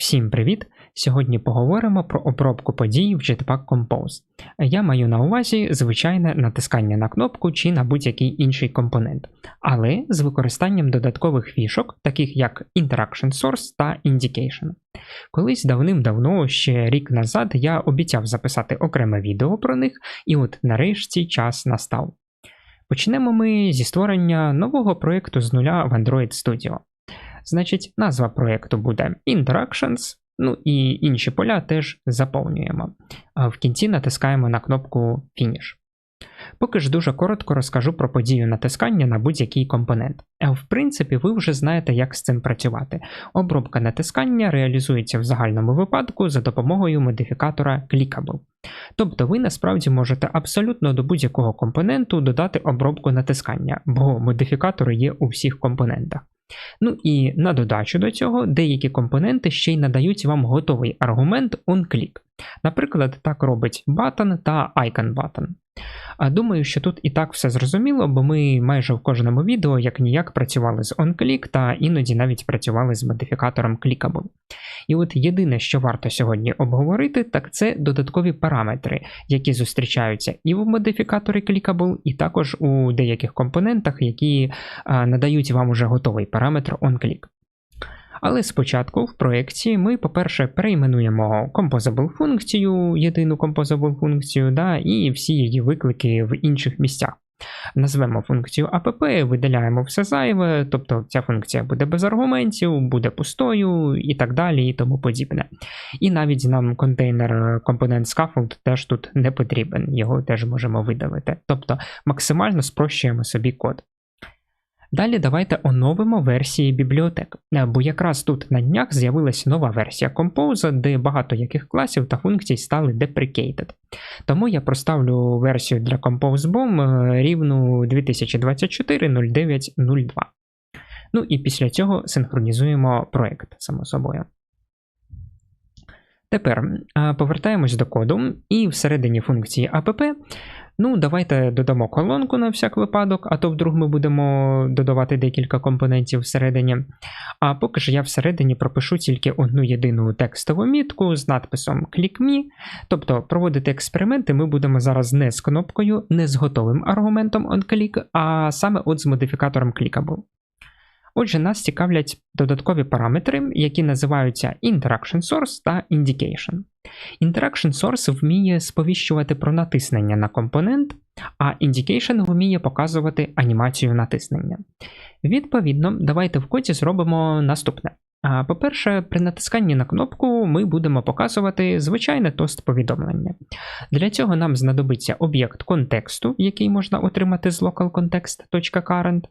Всім привіт! Сьогодні поговоримо про обробку подій в Jetpack Compose. Я маю на увазі звичайне натискання на кнопку чи на будь-який інший компонент, але з використанням додаткових фішок, таких як Interaction Source та Indication. Колись давним-давно, ще рік назад, я обіцяв записати окреме відео про них, і от нарешті час настав. Почнемо ми зі створення нового проєкту з нуля в Android Studio. Значить, назва проєкту буде Interactions, ну і інші поля теж заповнюємо. А в кінці натискаємо на кнопку Finish. Поки ж дуже коротко розкажу про подію натискання на будь-який компонент. В принципі, ви вже знаєте, як з цим працювати. Обробка натискання реалізується в загальному випадку за допомогою модифікатора Clickable. Тобто ви насправді можете абсолютно до будь-якого компоненту додати обробку натискання, бо модифікатори є у всіх компонентах. Ну і на додачу до цього, деякі компоненти ще й надають вам готовий аргумент onClick. Наприклад, так робить button та icon button. Думаю, що тут і так все зрозуміло, бо ми майже в кожному відео як ніяк працювали з onClick та іноді навіть працювали з модифікатором Clickable. І от єдине, що варто сьогодні обговорити, так це додаткові параметри, які зустрічаються і в модифікаторі Clickable, і також у деяких компонентах, які надають вам уже готовий параметр onClick. Але спочатку в проєкті ми, по-перше, перейменуємо composable функцію, єдину composable функцію, да, і всі її виклики в інших місцях. Назвемо функцію app, видаляємо все зайве, тобто ця функція буде без аргументів, буде пустою і так далі, і тому подібне. І навіть нам контейнер компонент scaffold теж тут не потрібен, його теж можемо видалити. Тобто максимально спрощуємо собі код. Далі давайте оновимо версії бібліотек, бо якраз тут на днях з'явилася нова версія Compose, де багато яких класів та функцій стали deprecated. Тому я проставлю версію для Compose BOM е, рівну 2024.09.02. Ну і після цього синхронізуємо проект, само собою. Тепер е, повертаємось до коду, і всередині функції app Ну, давайте додамо колонку на всяк випадок, а то вдруг ми будемо додавати декілька компонентів всередині. А поки ж я всередині пропишу тільки одну єдину текстову мітку з надписом Click Me. Тобто проводити експерименти ми будемо зараз не з кнопкою, не з готовим аргументом onClick, а саме от з модифікатором Clickable. Отже, нас цікавлять додаткові параметри, які називаються Interaction Source та Indication. Interaction Source вміє сповіщувати про натиснення на компонент, а Indication вміє показувати анімацію натиснення. Відповідно, давайте в коді зробимо наступне. По-перше, при натисканні на кнопку ми будемо показувати звичайне тост-повідомлення. Для цього нам знадобиться об'єкт контексту, який можна отримати з localcontext.current,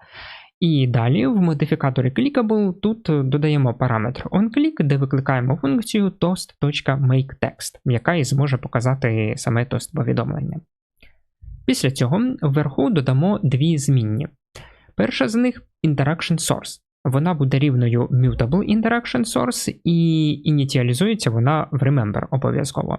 і далі в модифікаторі Clickable тут додаємо параметр onClick, де викликаємо функцію toast.makeText, яка і зможе показати саме тост повідомлення. Після цього вверху додамо дві змінні. Перша з них Interaction Source. Вона буде рівною Mutable Interaction Source і ініціалізується вона в Remember обов'язково.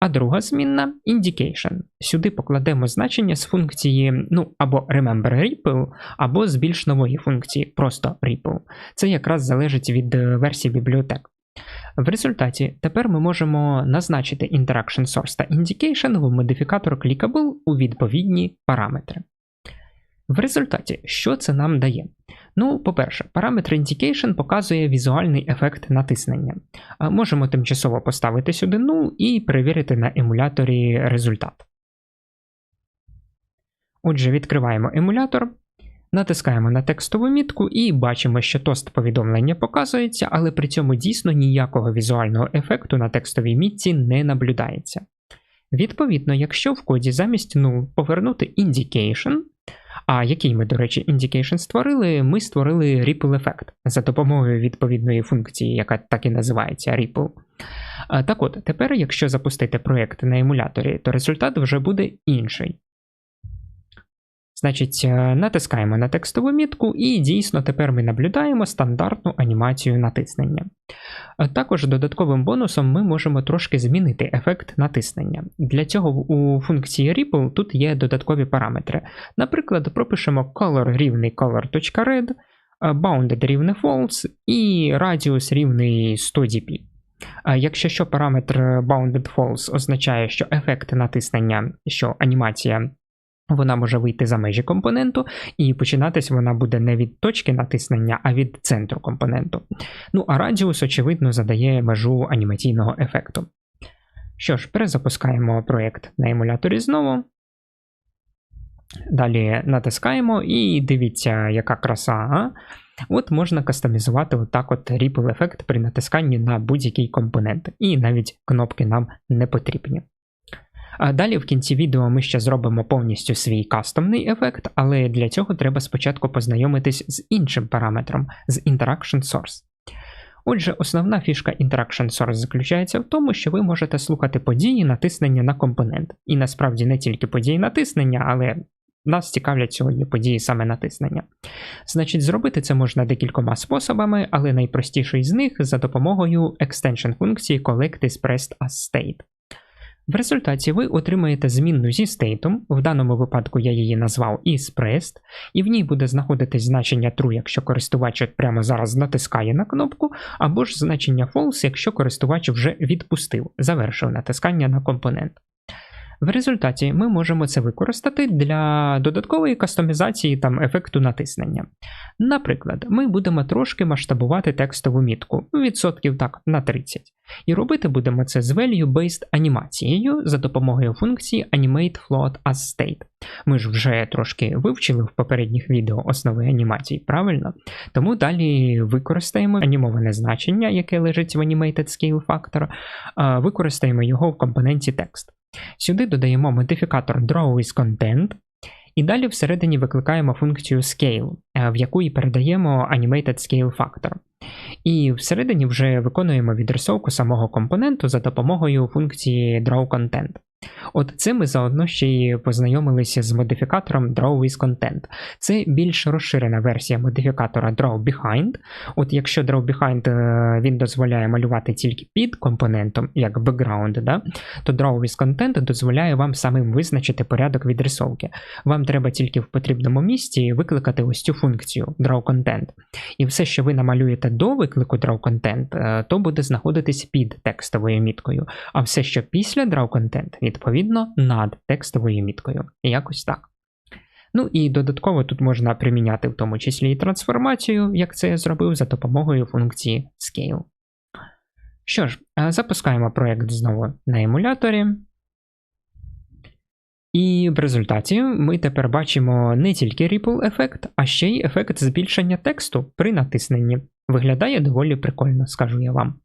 А друга змінна indication. Сюди покладемо значення з функції ну, або remember REPL, або з більш нової функції, просто REPL. Це якраз залежить від е, версії бібліотек. В результаті тепер ми можемо назначити Interaction Source та Indication в модифікатор Clickable у відповідні параметри. В результаті, що це нам дає? Ну, по-перше, параметр Indication показує візуальний ефект натиснення. Можемо тимчасово поставити сюди 0 і перевірити на емуляторі результат. Отже, відкриваємо емулятор, натискаємо на текстову мітку і бачимо, що тост повідомлення показується, але при цьому дійсно ніякого візуального ефекту на текстовій мітці не наблюдається. Відповідно, якщо в коді замість 0 повернути indication, а який ми, до речі, indication створили, ми створили ripple Effect за допомогою відповідної функції, яка так і називається ripple. Так от, тепер, якщо запустити проєкт на емуляторі, то результат вже буде інший. Значить, е, натискаємо на текстову мітку, і дійсно тепер ми наблюдаємо стандартну анімацію натиснення. Е, також додатковим бонусом ми можемо трошки змінити ефект натиснення. Для цього у функції Ripple тут є додаткові параметри. Наприклад, пропишемо color рівний color.red, bounded рівне false і радіус рівний 100 dp. Якщо що параметр bounded false означає, що ефект натиснення, що анімація вона може вийти за межі компоненту, і починатись вона буде не від точки натиснення, а від центру компоненту. Ну а радіус, очевидно, задає межу анімаційного ефекту. Що ж, перезапускаємо проєкт на емуляторі знову. Далі натискаємо і дивіться, яка краса. А? От можна кастомізувати отак от ripple ефект при натисканні на будь-який компонент, і навіть кнопки нам не потрібні. А далі в кінці відео ми ще зробимо повністю свій кастомний ефект, але для цього треба спочатку познайомитись з іншим параметром, з Interaction Source. Отже, основна фішка Interaction Source заключається в тому, що ви можете слухати події натиснення на компонент. І насправді не тільки події натиснення, але нас цікавлять сьогодні події саме натиснення. Значить, зробити це можна декількома способами, але найпростіший з них за допомогою екстеншн функції Collect Expressed as State. В результаті ви отримаєте змінну зі стейтом, в даному випадку я її назвав isPressed, і в ній буде знаходитись значення true, якщо користувач прямо зараз натискає на кнопку, або ж значення false, якщо користувач вже відпустив, завершив натискання на компонент. В результаті ми можемо це використати для додаткової кастомізації там ефекту натиснення. Наприклад, ми будемо трошки масштабувати текстову мітку, відсотків так на 30. І робити будемо це з value-based анімацією за допомогою функції Animate Float as State. Ми ж вже трошки вивчили в попередніх відео основи анімації, правильно? Тому далі використаємо анімоване значення, яке лежить в Animated Scale Factor, використаємо його в компоненті текст. Сюди додаємо модифікатор DrawIsContent і далі всередині викликаємо функцію Scale, е, в яку і передаємо Animated Scale Factor. І всередині вже виконуємо відрисовку самого компоненту за допомогою функції DrawContent. От цим ми заодно ще й познайомилися з модифікатором Draw with Content. Це більш розширена версія модифікатора Draw Behind. От якщо Draw Behind е, він дозволяє малювати тільки під компонентом, як background, да, то Draw with Content дозволяє вам самим визначити порядок відрисовки. Вам треба тільки в потрібному місці викликати ось цю функцію Draw Content. І все, що ви намалюєте до виклику Draw Content, е, то буде знаходитись під текстовою міткою. А все, що після Draw Content, відповідно, над текстовою міткою. Якось так. Ну і додатково тут можна приміняти в тому числі і трансформацію, як це я зробив, за допомогою функції Scale. Що ж, е, запускаємо проєкт знову на емуляторі. І в результаті ми тепер бачимо не тільки Ripple ефект, а ще й ефект збільшення тексту при натисненні. Виглядає доволі прикольно, скажу я вам.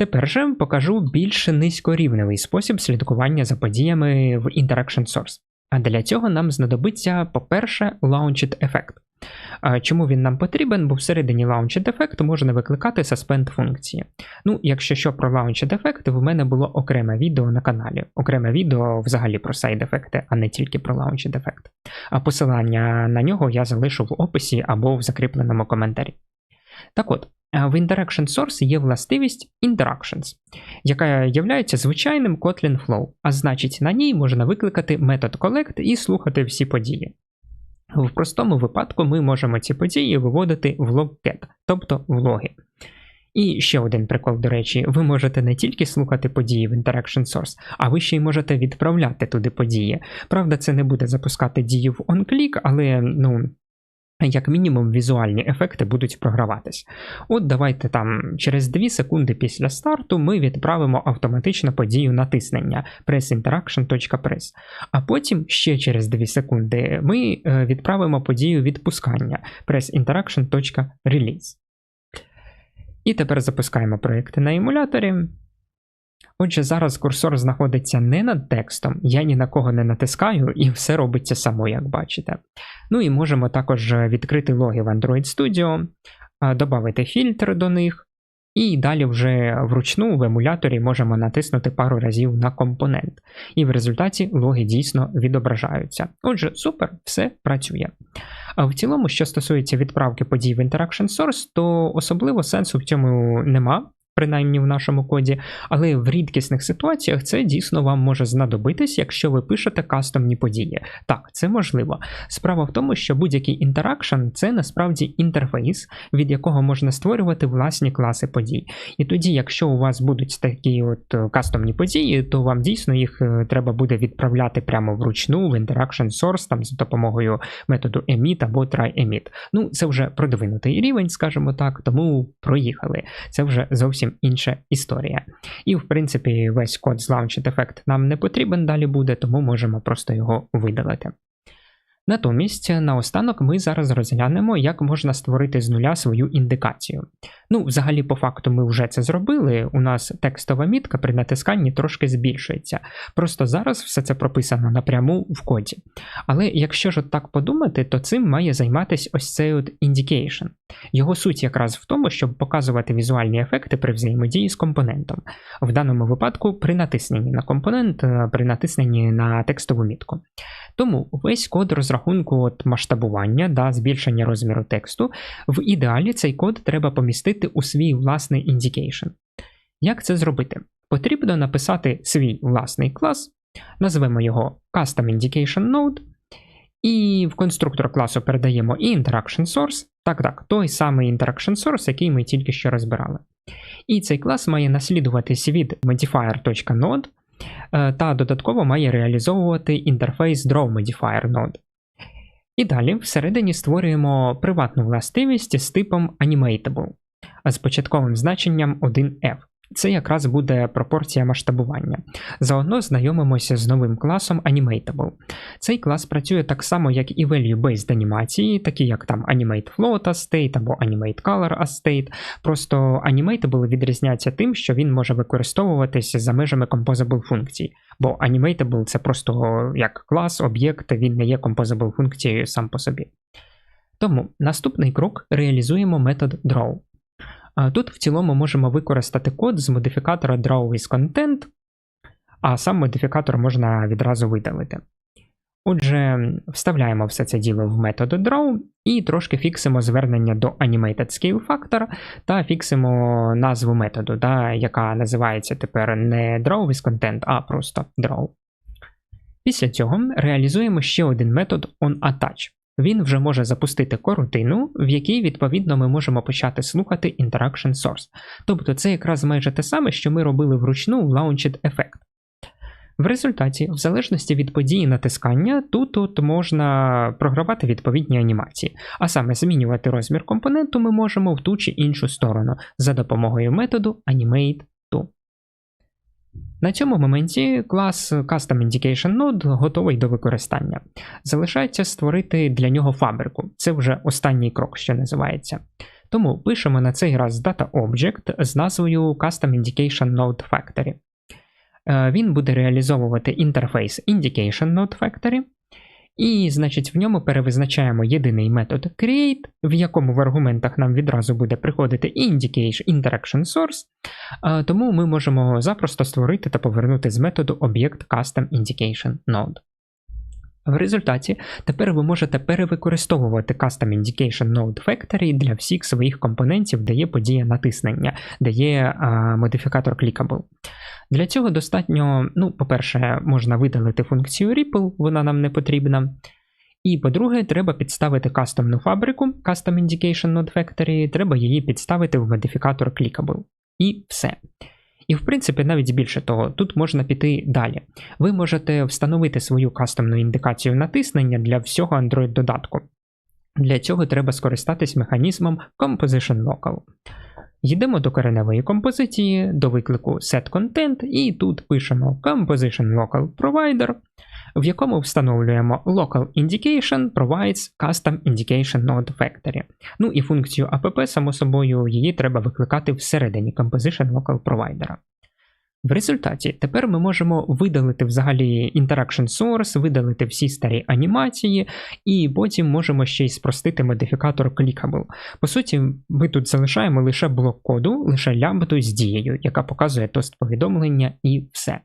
Тепер же покажу більш низькорівневий спосіб слідкування за подіями в Interaction Source. А для цього нам знадобиться, по-перше, Launched ефект. Чому він нам потрібен? Бо всередині Launched ефект можна викликати suspend функції. Ну, якщо що про Launched ефект, в мене було окреме відео на каналі, окреме відео взагалі про сайд-ефекти, а не тільки про Launched ефект. А посилання на нього я залишу в описі або в закріпленому коментарі. Так от, в Interaction Source є властивість Interactions, яка є звичайним Kotlin Flow, а значить, на ній можна викликати метод collect і слухати всі події. В простому випадку ми можемо ці події виводити в logget, тобто в логи. І ще один прикол, до речі, ви можете не тільки слухати події в Interaction Source, а ви ще й можете відправляти туди події. Правда, це не буде запускати дії в OnClick, але ну, як мінімум, візуальні ефекти будуть програватись. От давайте там через 2 секунди після старту ми відправимо автоматично подію натиснення pressinteraction.press. А потім ще через 2 секунди ми е, відправимо подію відпускання pressinteraction.release. І тепер запускаємо проєкти на емуляторі. Отже, зараз курсор знаходиться не над текстом, я ні на кого не натискаю, і все робиться само, як бачите. Ну і можемо також відкрити логи в Android Studio, додати фільтр до них, і далі вже вручну в емуляторі можемо натиснути пару разів на компонент. І в результаті логи дійсно відображаються. Отже, супер, все працює. А в цілому, що стосується відправки подій в Interaction Source, то особливо сенсу в цьому нема принаймні в нашому коді, але в рідкісних ситуаціях це дійсно вам може знадобитись, якщо ви пишете кастомні події. Так, це можливо. Справа в тому, що будь-який інтеракшн це насправді інтерфейс, від якого можна створювати власні класи подій. І тоді, якщо у вас будуть такі от е, кастомні події, то вам дійсно їх е, треба буде відправляти прямо вручну в Interaction Source там за допомогою методу emit або try-emit. Ну, це вже продвинутий рівень, скажімо так, тому проїхали. Це вже зовсім інша історія. І, в принципі, весь код Launched Effect нам не потрібен далі буде, тому можемо просто його видалити. Натомість, наостанок, ми зараз розглянемо, як можна створити з нуля свою індикацію. Ну, взагалі, по факту, ми вже це зробили. У нас текстова мітка при натисканні трошки збільшується. Просто зараз все це прописано напряму в коді. Але якщо ж так подумати, то цим має займатися ось цей от indication. Його суть якраз в тому, щоб показувати візуальні ефекти при взаємодії з компонентом. В даному випадку при натисненні на компонент, е, при натисненні на текстову мітку. Тому весь код розрахунку от масштабування да, збільшення розміру тексту, в ідеалі цей код треба помістити у свій власний індікейшн. Як це зробити? Потрібно написати свій власний клас, назвемо його Custom Indication Node, і в конструктор класу передаємо і Interaction Source, так так, той самий Interaction Source, який ми тільки що розбирали. І цей клас має наслідуватись від modifier.node, Е, та додатково має реалізовувати інтерфейс Draw Modifier Node. І далі всередині створюємо приватну властивість з типом Animatable з початковим значенням 1F. Це якраз буде пропорція масштабування. Заодно знайомимося з новим класом Animatable. Цей клас працює так само, як і value-based анімації, такі як там Animate Float as State або Animate Color as State. Просто Animatable відрізняється тим, що він може використовуватися за межами Composable функцій. Бо Animatable це просто як клас, об'єкт, він не є Composable функцією сам по собі. Тому наступний крок реалізуємо метод Draw. Тут в цілому можемо використати код з модифікатора DrawWithContent, а сам модифікатор можна відразу видалити. Отже, вставляємо все це діло в метод draw і трошки фіксимо звернення до Animated Scale Factor та фіксимо назву методу, да, яка називається тепер не DrawWithContent, а просто draw. Після цього реалізуємо ще один метод onAttach він вже може запустити корутину, в якій, відповідно, ми можемо почати слухати Interaction Source. Тобто це якраз майже те саме, що ми робили вручну в Launched Effect. В результаті, в залежності від події натискання, тут от можна програвати відповідні анімації, а саме змінювати розмір компоненту ми можемо в ту чи іншу сторону за допомогою методу Animate на цьому моменті клас Custom Indication Node готовий до використання. Залишається створити для нього фабрику. Це вже останній крок, що називається. Тому пишемо на цей раз DataObject з назвою Custom Indication Node Factory. Е, він буде реалізовувати інтерфейс Indication Node Factory. І, значить, в ньому перевизначаємо єдиний метод create, в якому в аргументах нам відразу буде приходити indication interaction source, тому ми можемо запросто створити та повернути з методу об'єкт custom indication node. В результаті тепер ви можете перевикористовувати Custom Indication Node Factory для всіх своїх компонентів, де є подія натиснення, де є а, модифікатор Clickable. Для цього достатньо, ну, по-перше, можна видалити функцію Ripple, вона нам не потрібна. І по-друге, треба підставити кастомну фабрику, Custom Indication Node Factory, треба її підставити в модифікатор Clickable. І все. І, в принципі, навіть більше того, тут можна піти далі. Ви можете встановити свою кастомну індикацію натиснення для всього Android-додатку. Для цього треба скористатись механізмом Composition Local. Йдемо до кореневої композиції, до виклику SetContent, і тут пишемо Composition Local Provider, в якому встановлюємо Local Indication provides Custom Indication Node Factory. Ну і функцію app, само собою, її треба викликати всередині Composition Local Provider. В результаті тепер ми можемо видалити взагалі Interaction Source, видалити всі старі анімації, і потім можемо ще й спростити модифікатор Clickable. По суті, ми тут залишаємо лише блок коду, лише лямбду з дією, яка показує тост повідомлення і все.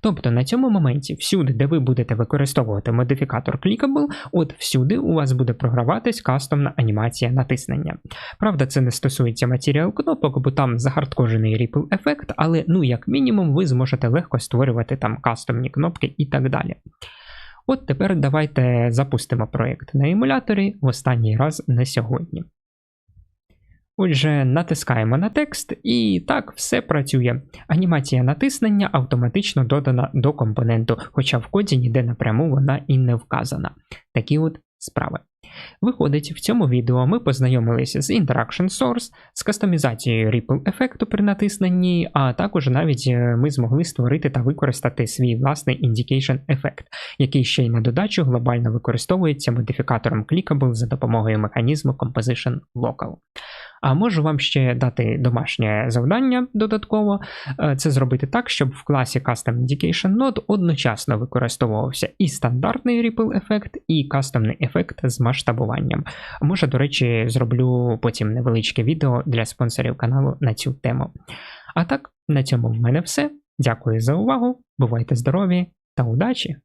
Тобто на цьому моменті, всюди, де ви будете використовувати модифікатор Clickable, от всюди у вас буде програватись кастомна анімація натиснення. Правда, це не стосується матеріал кнопок, бо там захардкожений Ripple ефект, але ну як мінімум ви зможете легко створювати там кастомні кнопки і так далі. От тепер давайте запустимо проєкт на емуляторі в останній раз на сьогодні. Отже, натискаємо на текст, і так все працює. Анімація натиснення автоматично додана до компоненту, хоча в коді ніде напряму вона і не вказана. Такі от справи. Виходить, в цьому відео ми познайомилися з Interaction Source, з кастомізацією Ripple ефекту при натисненні, а також навіть е, ми змогли створити та використати свій власний Indication ефект, який ще й на додачу глобально використовується модифікатором Clickable за допомогою механізму Composition Local. А можу вам ще дати домашнє завдання додатково. Е, це зробити так, щоб в класі Custom Indication Node одночасно використовувався і стандартний Ripple ефект, і кастомний ефект з масштабуванням. Може, до речі, зроблю потім невеличке відео для спонсорів каналу на цю тему. А так, на цьому в мене все. Дякую за увагу, бувайте здорові та удачі!